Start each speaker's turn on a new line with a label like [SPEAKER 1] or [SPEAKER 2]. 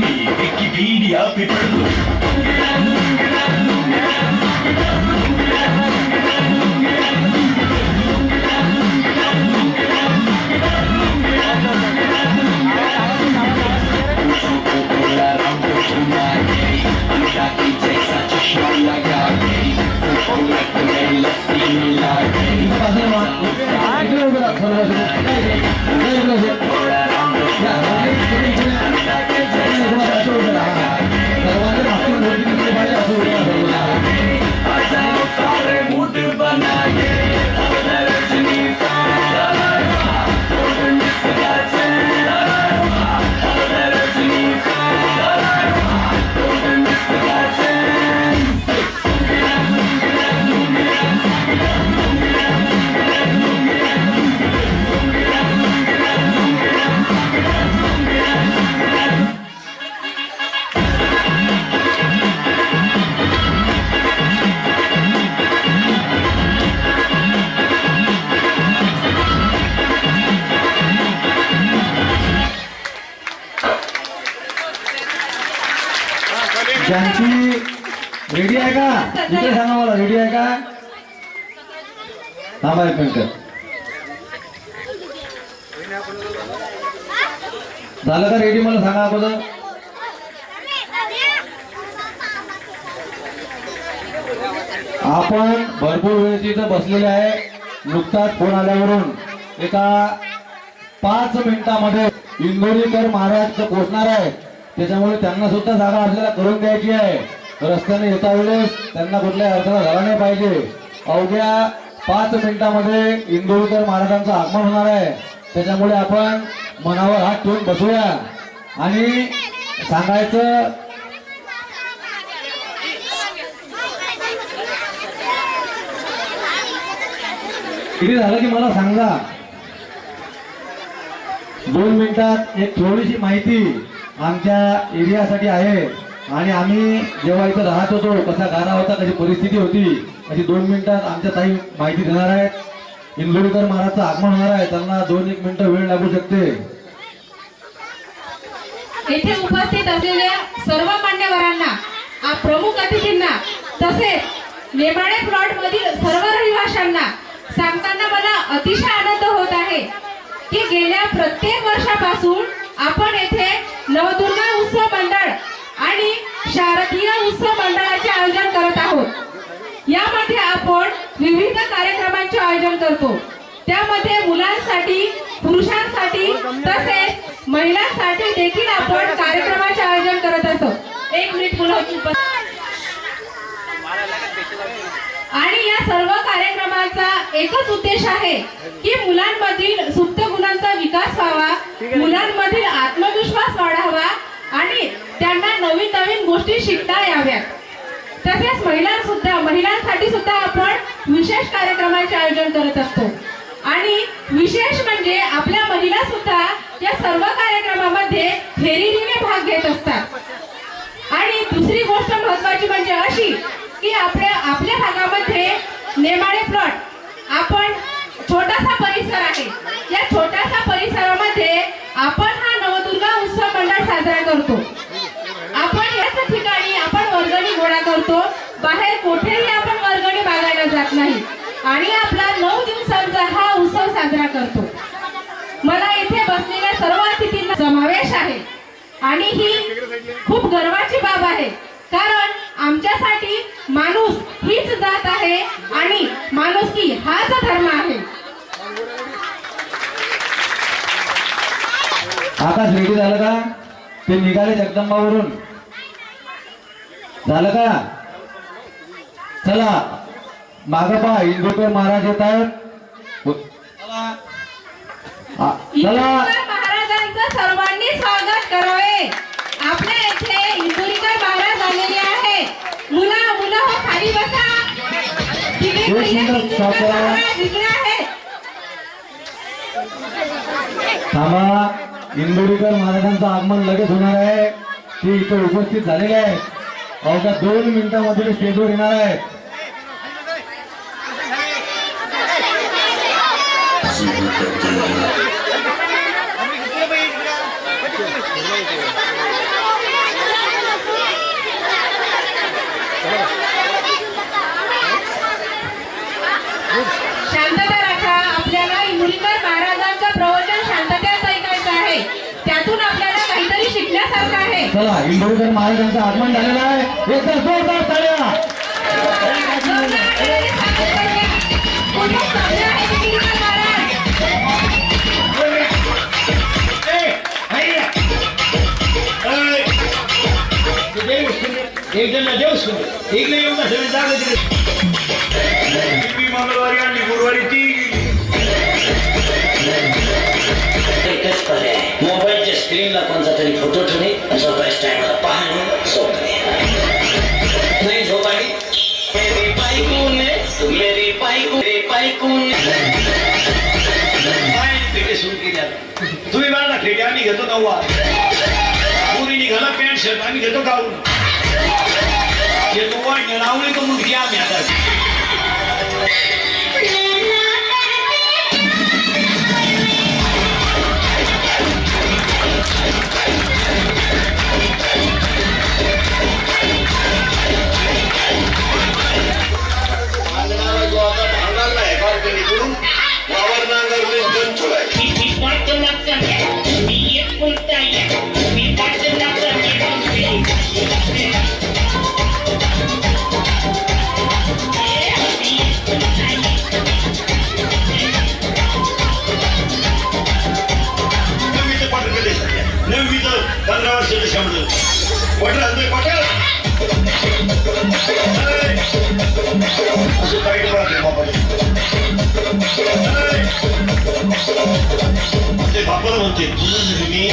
[SPEAKER 1] Wikipedia, people.
[SPEAKER 2] ज्यांची ready आहे का? इथे सांगा मला रेडी आहे का? थांबा एक मिनिट. झालं का रेडी मला सांगा अगोदर. आपण भरपूर वेळ इथं बसलेले आहे. नुकताच फोन आल्यावरून एका पाच मिनिटामध्ये इंदोरीकर महाराज पोहोचणार आहे. त्याच्यामुळे त्यांना सुद्धा जागा आपल्याला करून द्यायची आहे. रस्त्याने येता वेळेस त्यांना कुठल्या अडथळा झाला नाही पाहिजे. अवघ्या पाच मिनिटामध्ये इंदोरकर महाराजांचं आगमन होणार आहे. त्याच्यामुळे आपण मनावर हात ठेवून बसूया. आणि सांगायचं किती झालं की मला सांगा? दोन मिनिटात एक थोडीशी माहिती. आमच्या एरियासाठी आहे. आणि आम्ही जेव्हा इथं राहत होतो कसा गारा होता कशी परिस्थिती होती अशी दोन मिनिटात आमच्या ताई माहिती देणार आहेत. इंदोरीकर महाराजचं आगमन होणार आहे. त्यांना दोन एक मिनिटं वेळ लागू शकते.
[SPEAKER 3] येथे उपस्थित असलेल्या सर्व मान्यवरांना प्रमुख अतिथींना तसेच नेमाडे प्लॉट मधील सर्व रहिवाशांना सांगताना मला अतिशय आनंद होत आहे की गेल्या प्रत्येक वर्षापासून आपण येथे नवदुर्गा उत्सव मंडळ आणि शारदीय उत्सव मंडळाचे आयोजन करत आहोत. यामध्ये आपण विविध कार्यक्रमांचे आयोजन करतो. त्यामध्ये मुलांसाठी पुरुषांसाठी तसेच महिलांसाठी देखील आपण कार्यक्रमाचे आयोजन करत असतो. एक मिनिट मुलांची उप- आणि या सर्व कार्यक्रमाचा एकच उद्देश आहे की मुलांमधील सुप्त गुणांचा विकास व्हावा मुलांमधील आत्मविश्वास वाढावा आणि त्यांना नवीन नवीन गोष्टी शिकता याव्यात. तसेच महिला सुद्धा महिलांसाठी सुद्धा आपण विशेष कार्यक्रमाचे आयोजन करत असतो. आणि विशेष म्हणजे आपल्या महिला सुद्धा या सर्व कार्यक्रमामध्ये फेरीने भाग घेत असतात. आणि दुसरी गोष्ट महत्वाची म्हणजे अशी की आपल्या आपल्या भागामध्ये नेमाळे प्लॉट आपण छोटासा परिसर आहे या छोट्याशा परिसरामध्ये आपण हा नवदुर्गा उत्सव मंडळ साजरा करतो. आपण याच ठिकाणी आपण वर्गणी गोळा करतो. बाहेर कुठेही आपण वर्गणी बागायला जात नाही. आणि आपला नऊ दिवसांचा हा उत्सव साजरा करतो. मला इथे बसलेल्या सर्व अतिथींना समावेश आहे. आणि ही खूप गर्वाची बाब आहे. कारण आमच्यासाठी माणूस हीच जात आहे आणि माणुसकी हाच धर्म आहे.
[SPEAKER 2] आकाश रेडी का? ते निघाले जगदंबावरून. झालं का? चला माग पहा इंदोरकर महाराज येत आहेत चला.
[SPEAKER 3] महाराजांचं सर्वांनी स्वागत करावे. आपल्या येथे इंदुरीकर महाराज आलेले आहे. मुला मुलं हो खाली बसा.
[SPEAKER 2] थांबा. इंदुरीकर महाराजांचं आगमन लगेच होणार आहे. ते इथं उपस्थित झालेले आहेत. अवघ्या दोन मिनिटांमध्ये स्टेजवर येणार आहेत.
[SPEAKER 3] शांत चला इंदोरीकर महाराजांचं आगमन झालेलं आहे. एकदा जोरदार टाळ्या
[SPEAKER 4] एक जण देऊ एक नाही येऊन सगळे जागा तिकडे मंगळवारी गुरुवारी ती
[SPEAKER 5] मोबाईलच्या स्क्रीनला कोणता
[SPEAKER 4] तुम्ही मला फेटे आम्ही घेतो नव्वा पुरी निघाला पॅन्ट शर्ट आम्ही घेतो गाऊन. घेतो वाढ लावले तो मुलगी आम्ही आता. पण मी तर पंधरा वर्षाचे समजून पटलं ते पटेल असं काही बापाला म्हणते तुझंच मी